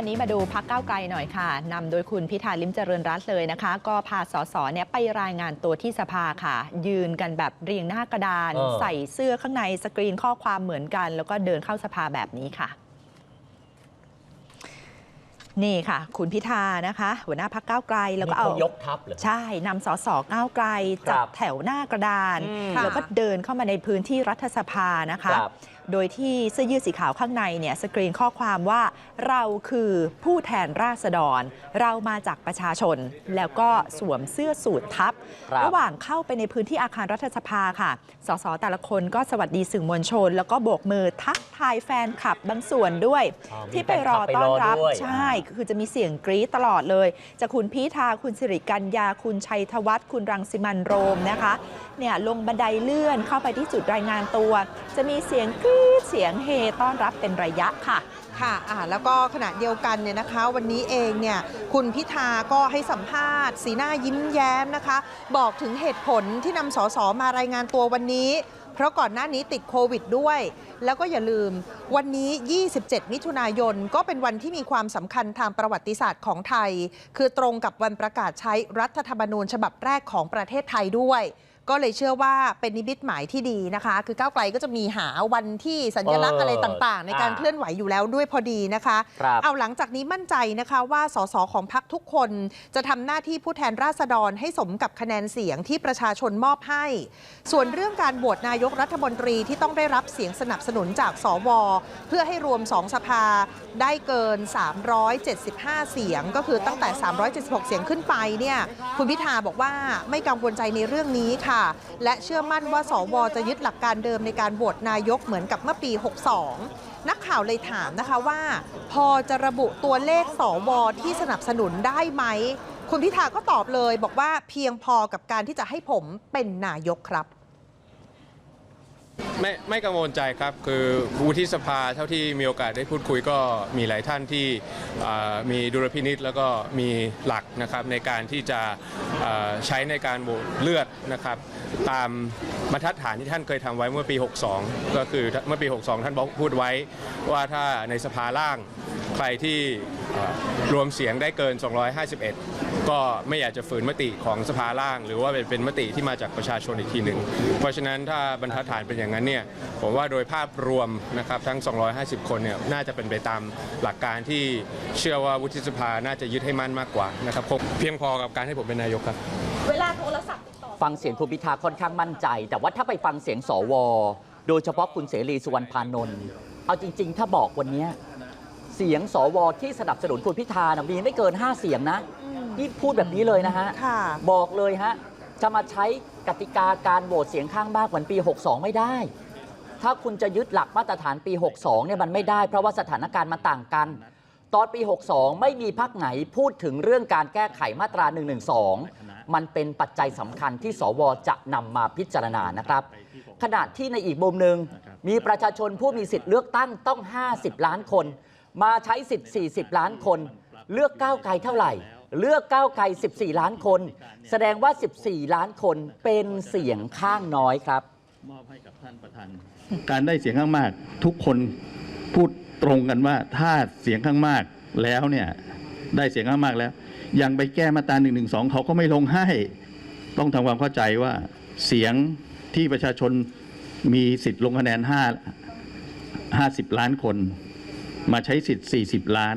วันนี้มาดูพักเก้าวไกลหน่อยค่ะนำโดยคุณพิธาลิมเจริญรัตน์เลยนะคะ ก็พาสสเนี่ยไปรายงานตัวที่สภาค่ะ ยืนกันแบบเรียงหน้ากระดาน เออ ใส่เสื้อข้างในสกรีนข้อความเหมือนกัน แล้วก็เดินเข้าสภาแบบนี้ค่ะ นี่ค่ะ คุณพิธานะคะ หัวหน้าพักเก้าวไกลแล้วก็นี่เอาเขายกทัพเหรอ ใช่นำสสก้าวไกลครัจับดแถวหน้า กระดาน อืมแล้วก็เดินเข้ามาในพื้นที่รัฐสภานะคะ ครับ โดยที่เสื้อยืดสีขาวข้างในเนี่ยสกรีนข้อความว่าเราคือผู้แทนราษฎร เรามาจากประชาชน แล้วก็สวมเสื้อสูททับ ครับระหว่างเข้าไปในพื้นที่อาคารรัฐสภาค่ะ สสแต่ละคนก็สวัสดีสื่อมวลชน แล้วก็โบกมือทักทายแฟนคลับบางส่วนด้วย อ๋อมีที่ไปรอแฟนคลับไปต้อนรับรอด้วย ใช่ คือจะมีเสียงกรี๊ดตลอดเลย จากคุณพิธา คุณสิริกัญญา คุณชัยธวัฒน์ คุณรังสิมันต์โรมนะคะ เนี่ยลงบันไดเลื่อนเข้าไปที่จุดรายงานตัว จะมีเสียงกรี๊ดเสียงเฮต้อนรับเป็นระยะค่ะ ค่ะอ่าแล้วก็ขณะเดียวกันเนี่ยนะคะ วันนี้เองเนี่ยคุณพิธาก็ให้สัมภาษณ์ สีหน้ายิ้มแย้มนะคะ บอกถึงเหตุผลที่นำสสมารายงานตัววันนี้ เพราะก่อนหน้านี้ติดโควิดด้วย แล้วก็อย่าลืมวันนี้ 27 มิถุนายน ก็เป็นวันที่มีความสำคัญทางประวัติศาสตร์ของไทย คือตรงกับวันประกาศใช้รัฐธรรมนูญฉบับแรกของประเทศไทยด้วย ก็เลยเชื่อว่าเป็นนิมิตหมายที่ดีนะคะ คือก้าวไกลก็จะมีหาวันที่สัญลักษณ์เออออะไรต่างๆ ในการอ่าเคลื่อนไหวอยู่แล้วด้วยพอดีนะคะครับเอาหลังจากนี้มั่นใจนะคะว่าสสของพักทุกคนจะทำหน้าที่ผู้แทนราษฎรให้สมกับคะแนนเสียงที่ประชาชนมอบให้ ส่วนเรื่องการโหวตนายกรัฐมนตรีที่ต้องได้รับเสียงสนับสนุนจากสว เพื่อให้รวม 2 สภาได้เกิน 375 เสียง ก็คือตั้งแต่ 376 เสียงขึ้นไปเนี่ยคุณพิธาบอกว่าไม่กังวลใจในเรื่องนี้ค่ะและเชื่อมั่นว่าสวจะยึดหลักการเดิมในการโหวตนายกเหมือนกับเมื่อปี 62 นักข่าวเลยถามนะคะว่า พอจะระบุตัวเลขสวที่สนับสนุนได้ไหม คุณพิธาก็ตอบเลยบอกว่าเพียงพอกับการที่จะให้ผมเป็นนายกครับ ไม่ไม่กังวลใจครับ คือวุฒิสภาเท่าที่มีโอกาสได้พูดคุยก็มีหลายท่านที่มีดุลพินิษแล้วก็มีหลักนะครับในการที่จะใช้ในการโหวตเลือดนะครับ ตามบรรทัดฐานที่ท่านเคยทำไว้เมื่อปี 62 ก็คือเมื่อปี 62 ท่านบอกพูดไว้ว่าถ้าในสภาล่างใครที่รวมเสียงได้เกิน 251 ก็ไม่อยากจะฝืนมติของสภาล่าง หรือว่าเป็นเป็นมติที่มาจากประชาชนอีกทีหนึ่ง เพราะฉะนั้นถ้าบรรทัดฐานเป็นอย่างนั้นเนี่ยผมว่าโดยภาพรวมนะครับทั้ง 250 คนเนี่ยน่าจะเป็นไปตามหลักการที่เชื่อว่าวุฒิสภาน่าจะยึดให้มั่นมากกว่านะครับคงเพียงพอกับการให้ผมเป็นนายกครับฟังเสียงคุณพิธาค่อนข้างมั่นใจ แต่ว่าถ้าไปฟังเสียงสว โดยเฉพาะคุณเสรีสุวรรณพานนท์เอาจริง ๆ ถ้าบอกวันเนี้ยเสียงสวที่สนับสนุนคุณพิธานะมีไม่เกิน 5 เสียงนะ นี่พูดแบบนี้เลยนะฮะ ค่ะ บอกเลยฮะ จะมาใช้กติกาการโหวตเสียงข้างมากเหมือนปี 62 ไม่ได้ ถ้าคุณจะยึดหลักมาตรฐานปี 62 เนี่ยมันไม่ได้ เพราะว่าสถานการณ์มันต่างกัน ตอนปี 62 ไม่มีพักไหนพูดถึงเรื่องการแก้ไขมาตรา 112 มันเป็นปัจจัยสำคัญที่สวจะนำมาพิจารณานะครับ ขณะที่ในอีกมุมหนึ่งมีประชาชนผู้มีสิทธิ์เลือกตั้งต้อง 50 ล้านคน มาใช้สิทธิ์ 40 ล้านคน เลือกก้าวไกลเท่าไหร่ เลือกก้าวไกล 14 ล้านคน แสดงว่า 14 ล้านคนเป็นเสียงข้างน้อยครับ มอบให้กับท่านประธาน การได้เสียงข้างมาก ทุกคนพูดตรงกันว่าถ้าเสียงข้างมากแล้วเนี่ยได้เสียงข้างมากแล้ว ยังไปแก้มาตรา1นึเขาก็ไม่ลงให้ ต้องทำความเข้าใจว่าเสียงที่ประชาชนมีสิทธิ์ลงคะแนน 5 50 ล้านคน มาใช้สิทธิ์ 40 ล้าน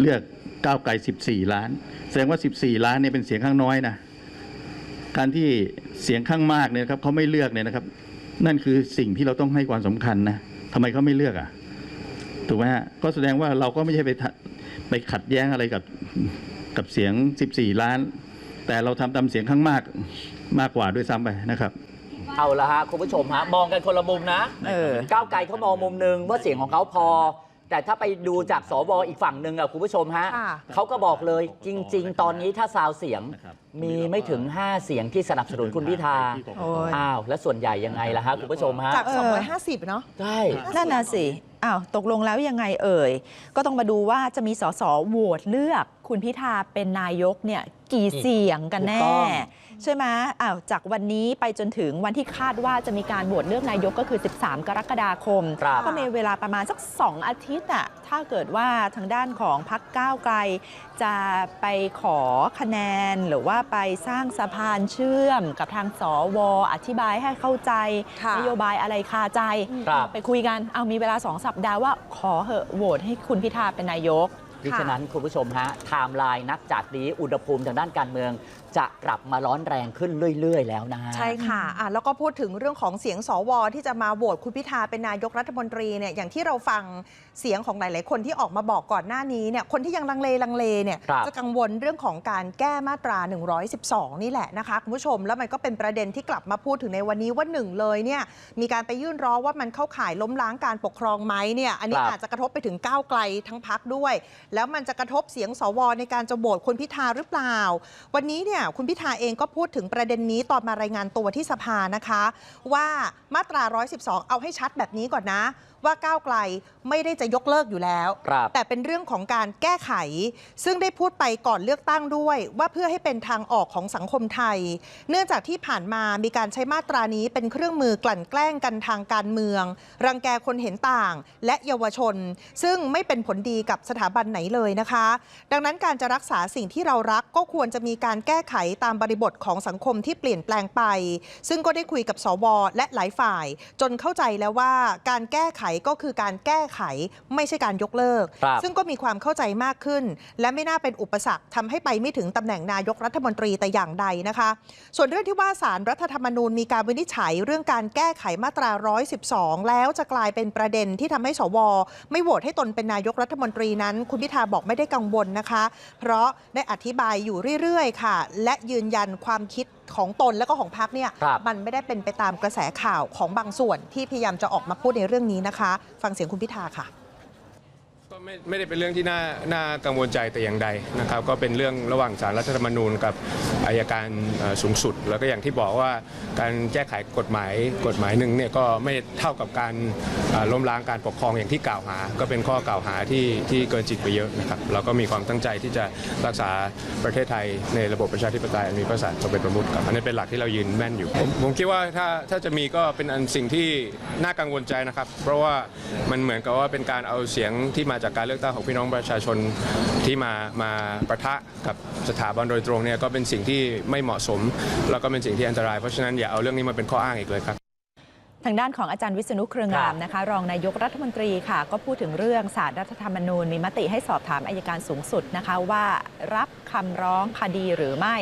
เลือก ก้าวไกล 14 ล้าน แสดงว่า 14 ล้านเนี่ยเป็นเสียงข้างน้อยนะการที่เสียงข้างมากเนี่ยนะครับเขาไม่เลือกเนี่ยนะครับ นั่นคือสิ่งที่เราต้องให้ความสำคัญนะทำไมเขาไม่เลือกอะถูกไหมฮะก็แสดงว่าเราก็ไม่ใช่ไปทะไปขัดแย้งอะไรกับกับเสียง 14 ล้าน แต่เราทำตามเสียงข้างมากมากกว่าด้วยซ้ำไปนะครับเอาละฮะคุณผู้ชมฮะมองกันคนละมุมนะเออก้าวไกลเขามองมุมหนึ่งว่าเสียงของเขาพอ แต่ถ้าไปดูจากสวอีกฝั่งหนึ่งอะคุณผู้ชมฮะค่ะ เขาก็บอกเลยจริง ๆ ตอนนี้ถ้าซาวเสียงมีไม่ถึง 5 เสียงที่สนับสนุนคุณพิธาโอ้ย อ้าวแล้วส่วนใหญ่ยังไงล่ะฮะคุณผู้ชมฮะจาก เออ 250 เนาะ ใช่ นั่นน่ะสิ อ้าว ตกลงแล้วยังไงเอ่ย ก็ต้องมาดูว่าจะมีสสโหวตเลือก คุณพิธาเป็นนายกเนี่ยกี่เสียงกันถูกแน่ต้องใช่ไหมอ้าวจากวันนี้ไปจนถึงวันที่คาดว่าจะมีการโหวตเลือกนายกก็คือ 13 กรกฎาคมครับก็มีเวลาประมาณสัก 2 อาทิตย์อะถ้าเกิดว่าทางด้านของพักก้าวไกล จะไปขอคะแนน หรือว่าไปสร้างสะพานเชื่อมกับทางสวอธิบายให้เข้าใจค่ะนโยบายอะไรคาใจครับไปคุยกันเอามีเวลา 2 สัปดาห์ว่าขอเหอะโหวตให้คุณพิธาเป็นนายก ดิฉะนั้นคุณผู้ชมฮะไทม์ไลน์นับจากนี้อุณหภูมิทางด้านการเมือง จะกลับมาร้อนแรงขึ้นเรื่อย ๆ แล้วนะฮะ ใช่ค่ะอะ แล้วก็พูดถึงเรื่องของเสียงสวที่จะมาโหวตคุณพิธาเป็นนายกรัฐมนตรีเนี่ยอย่างที่เราฟังเสียงของหลาย ๆ คนที่ออกมาบอกก่อนหน้านี้เนี่ยคนที่ยังลังเลลังเลเนี่ยครับจะกังวลเรื่องของการแก้มาตรา 112 นี่แหละนะคะคุณผู้ชมแล้วมันก็เป็นประเด็นที่กลับมาพูดถึงในวันนี้ว่าหนึ่งเลยเนี่ยมีการไปยื่นร้องว่ามันเข้าข่ายล้มล้างการปกครองไหมเนี่ยอันนี้ครับ อาจจะกระทบไปถึงก้าวไกลทั้งพักด้วยแล้วมันจะกระทบเสียงสวในการจะโหวตคุณพิธาหรือเปล่า วันนี้เนี่ยคุณพิธาเองก็พูดถึงประเด็นนี้ตอนมารายงานตัวที่สภานะคะ ว่ามาตรา 112 เอาให้ชัดแบบนี้ก่อนนะ ว่าก้าวไกลไม่ได้จะยกเลิกอยู่แล้วครับแต่เป็นเรื่องของการแก้ไข ซึ่งได้พูดไปก่อนเลือกตั้งด้วย ว่าเพื่อให้เป็นทางออกของสังคมไทย เนื่องจากที่ผ่านมามีการใช้มาตรานี้เป็นเครื่องมือกลั่นแกล้งกันทางการเมือง รังแกคนเห็นต่าง และเยาวชน ซึ่งไม่เป็นผลดีกับสถาบันไหนเลยนะคะ ดังนั้นการจะรักษาสิ่งที่เรารักก็ควรจะมีการแก้ไขตามบริบทของสังคมที่เปลี่ยนแปลงไป ซึ่งก็ได้คุยกับสวและหลายฝ่าย จนเข้าใจแล้วว่าการแก้ไขก็คือการแก้ไขไม่ใช่การยกเลิกครับซึ่งก็มีความเข้าใจมากขึ้น และไม่น่าเป็นอุปสรรคทำให้ไปไม่ถึงตำแหน่งนายกรัฐมนตรีแต่อย่างใดนะคะ ส่วนเรื่องที่ว่าสารรัฐธรรมนูญมีการวินิจฉัยเรื่องการแก้ไขมาตรา 112 แล้วจะกลายเป็นประเด็นที่ทำให้สว ไม่โหวตให้ตนเป็นนายกรัฐมนตรีนั้นคุณพิธาบอกไม่ได้กังวลนะคะ เพราะได้อธิบายอยู่เรื่อยๆ ค่ะ และยืนยันความคิดของตนและก็ของพรรคเนี่ยมันไม่ได้เป็นไปตามกระแสข่าวของบางส่วนที่พยายามจะออกมาพูดในเรื่องนี้นะคะ ฟังเสียงคุณพิธาค่ะ ไม่ไม่ได้เป็นเรื่องที่น่าน่ากังวลใจแต่อย่างใดนะครับ ก็เป็นเรื่องระหว่างสารรัฐธรรมนูญกับอายการสูงสุด แล้วก็อย่างที่บอกว่าการแก้ไขกฎหมายกฎหมายหนึ่งเนี่ยก็ไม่เท่ากับการล้มล้างการปกครองอย่างที่กล่าวหา ก็เป็นข้อกล่าวหาที่ที่เกินจริงไปเยอะนะครับเราก็มีความตั้งใจที่จะรักษาประเทศไทยในระบบประชาธิปไตยมีพระศาสตร์ทรงเป็นประมุขครับอันนี้เป็นหลักที่เรายืนแม่นอยู่ผมผมคิดว่าถ้าถ้าจะมีก็เป็นอันสิ่งที่น่ากังวลใจนะครับ เพราะว่ามันเหมือนกับว่าเป็นการเอาเสียงที่มาจากการเลือกตั้งของพี่น้องประชาชนที่มามาประทะกับสถาบันโดยตรงเนี่ยก็เป็นสิ่งที่ไม่เหมาะสม แล้วก็เป็นสิ่งที่อันตรายเพราะฉะนั้นอย่าเอาเรื่องนี้มาเป็นข้ออ้างอีกเลยครับ ทางด้านของอาจารย์วิษณุเครืองามนะคะ รองนายกรัฐมนตรีค่ะ ก็พูดถึงเรื่องสารรัฐธรรมนูญ มีมติให้สอบถามอายการสูงสุดนะคะ ว่ารับคำร้องคดีหรือไม่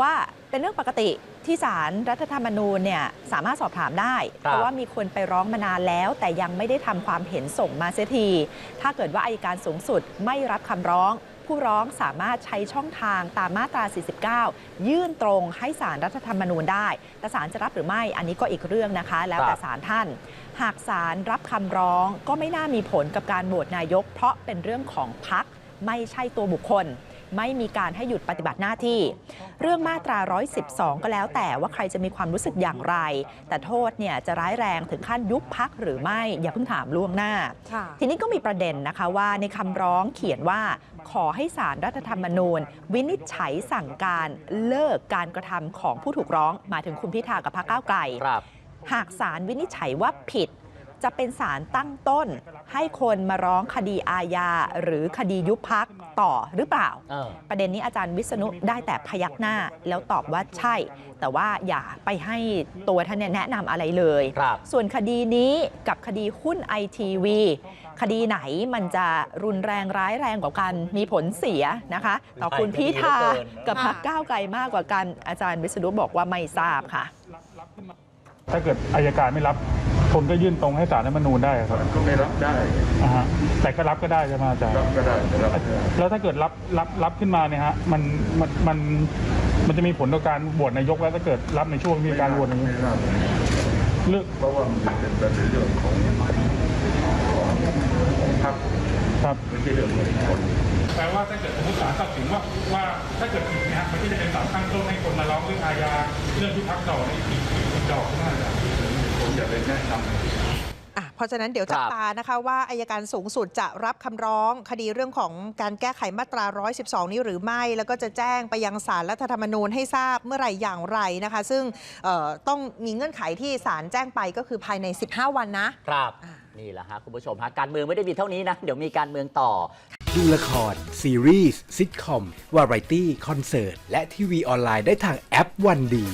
ว่าเป็นเรื่องปกติที่สารรัฐธรรมนูญเนี่ยสามารถสอบถามได้ครับเพราะว่ามีคนไปร้องมานานแล้ว แต่ยังไม่ได้ทำความเห็นส่งมาเสียที ถ้าเกิดว่าอายการสูงสุดไม่รับคำร้อง ผู้ร้องสามารถใช้ช่องทางตามมาตรา 49 ยื่นตรงให้สารรัฐธรรมนูญได้ แต่สารจะรับหรือไม่อันนี้ก็อีกเรื่องนะคะ แล้วแต่ครับศาลท่าน หากศาลรับคำร้องก็ไม่น่ามีผลกับการโหวตนายก เพราะเป็นเรื่องของพักไม่ใช่ตัวบุคคล ไม่มีการให้หยุดปฏิบัติหน้าที่ เรื่องมาตรา 112 ก็แล้วแต่ว่าใครจะมีความรู้สึกอย่างไร แต่โทษเนี่ยจะร้ายแรงถึงขั้นยุบพักหรือไม่อย่าเพิ่งถามล่วงหน้าค่ะทีนี้ก็มีประเด็นนะคะว่าในคำร้องเขียนว่าขอให้สารรัฐธรรมนูญ วินิจฉัยสั่งการเลิกการกระทำของผู้ถูกร้องหมายถึงคุณพิธากับพรรคก้าวไกลครับหากศาลวินิจฉัยว่าผิด จะเป็นศาลตั้งต้น ให้คนมาร้องคดีอาญาหรือคดียุบพักต่อหรือเปล่าเออประเด็นนี้อาจารย์วิษณุได้แต่พยักหน้าแล้วตอบว่าใช่ แต่ว่าอย่าไปให้ตัวท่านเนี่ยแนะนำอะไรเลยครับส่วนคดีนี้กับคดีหุ้นไอทีวีคดีไหนมันจะรุนแรงร้ายแรงกว่ากัน มีผลเสียนะคะ ต่อคุณพิธาใช่คดีเหลือเกินกับพรรคก้าวไกลมากกว่ากัน อาจารย์วิษณุบอกว่าไม่ทราบค่ะ ถ้าเกิดอายการไม่รับคนก็ยื่นตรงให้ศาลรัฐธรรมนูญได้ครับก็ไม่รับได้อ่าฮะแต่ก็รับก็ได้ใช่ไหมอาจารย์รับก็ได้แต่รับแล้วถ้าเกิดรับรับรับขึ้นมาเนี่ยฮะมันมันมันมันจะมีผลต่อการโหวตนายกแล้วถ้าเกิดรับในช่วงที่การโหวตนี้ไม่รับเลือกเพราะว่ามันเป็นประเด็นเรื่องของของพรรคครับไม่ใช่เรื่องของคนแปลว่าถ้าเกิดสมมติศาลตัดสินว่าว่าถ้าเกิดผิดเนี่ยฮะมันก็จะเป็นศาลตั้งต้นให้คนมาร้องเรื่องอาญาเรื่องที่พักดอกในอีกอีก ดอกหน้าจะผมอย่าไปแนะนำ อะเพราะฉะนั้นเดี๋ยวจับครับตานะคะว่าอายการสูงสุดจะรับคำร้องคดีเรื่องของการแก้ไขมาตรา 112 นี้หรือไม่ แล้วก็จะแจ้งไปยังศาลรัฐธรรมนูญให้ทราบเมื่อไหร่อย่างไรนะคะ ซึ่งเอ่อต้องมีเงื่อนไขที่ศาลแจ้งไปก็คือภายใน 15 วันนะ ครับนี่แหละฮะคุณผู้ชมฮะการเมืองไม่ได้มีเท่านี้นะ เดี๋ยวมีการเมืองต่อ ดูละคร ซีรีส์ซิทคอม วาไรตี้ คอนเสิร์ต และทีวีออนไลน์ได้ทางแอปวันดี